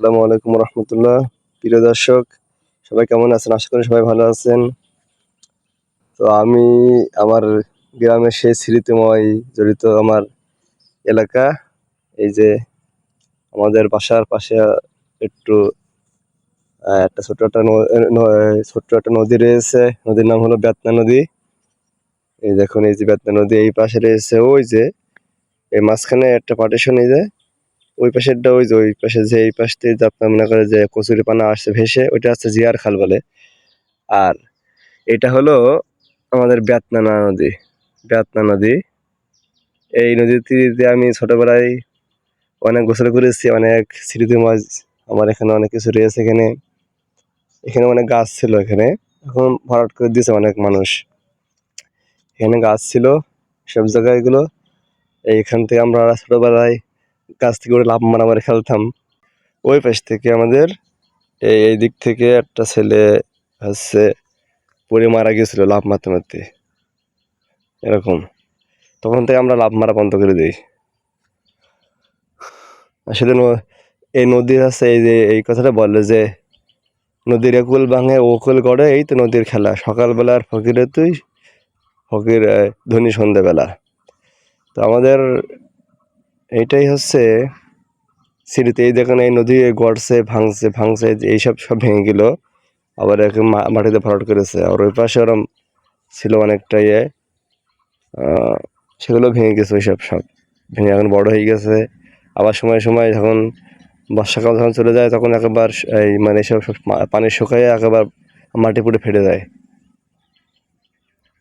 আসসালামু আলাইকুম রহমতুল্লাহ। প্রিয় দর্শক, সবাই কেমন আছেন? আশা করি সবাই ভালো আছেন। তো আমি আমার গ্রামের সেই স্মৃতিময় জড়িত আমার এলাকা, এই যে আমাদের বাসার পাশে একটু একটা ছোট্ট একটা ছোট্ট একটা নদী রয়েছে। নদীর নাম হলো বেতনা নদী। এই দেখুন, এই যে বেতনা নদী এই পাশে রয়েছে। ওই যে, এই মাঝখানে একটা পার্টিশন এই যে ওই পাশেরটা ওই যে, ওই পাশে যে এই পাশ থেকে আপনার মনে করে যে কচুরি পানা আসছে ভেসে, ওইটা হচ্ছে জিয়ার খাল বলে। আর এটা হলো আমাদের বেতনানা নদী। বেতনা নদী। এই নদীতে আমি ছোটোবেলায় অনেক গোসল করেছি অনেক স্মৃতি মাছ আমার এখানে অনেক কিছু রয়েছে এখানে। এখানে অনেক গাছ ছিল এখানে। এখন ভরাট করে দিয়েছে অনেক মানুষ। এখানে গাছ ছিল সব জায়গাগুলো এইখান থেকে আমরা ছোটবেলায় গাছ থেকে ওটা লাভ মারামারি খেলতাম। ওই পাশ থেকে আমাদের এই এই দিক থেকে একটা ছেলে হচ্ছে পড়ে মারা গিয়েছিল লাভ মারতে মারতে। এরকম। তখন থেকে আমরা লাভ মারা বন্ধ করে দিই। আসলে এই নদী আছে এই যে, এই কথাটা বলে যে, নদীর একুল ভাঙে ওকুল গড়ে, এই তো নদীর খেলা। সকালবেলার ফকিরে তুই, ফকির ধনী সন্ধ্যেবেলা। তো আমাদের এইটাই হচ্ছে সিঁড়িতে, এই দেখেন এই নদী গড়ছে, ভাঙছে ভাঙছে, এইসব সব ভেঙে গেল। আবার একে মাটিতে ভরাট করেছে। আর ওই পাশে ওরম ছিল অনেকটা ইয়ে। সেগুলো ভেঙে গেছে ওইসব সব। ভেঙে এখন বড় হয়ে গেছে। আবার সময় সময় যখন বর্ষাকাল যখন চলে যায়, তখন একবার এই মানে সব সব পানি শুকায় একবার মাটি পুড়ে ফেটে যায়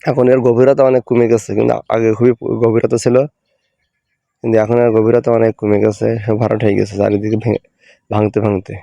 এখন এর গভীরতা অনেক কমে গেছে, কিন্তু আগে খুবই গভীরতা ছিল। কিন্তু এখন আর গভীরতা অনেক কমে গেছে ভরাট হয়ে গেছে চারিদিকে ভেঙে ভাঙতে ভাঙতে।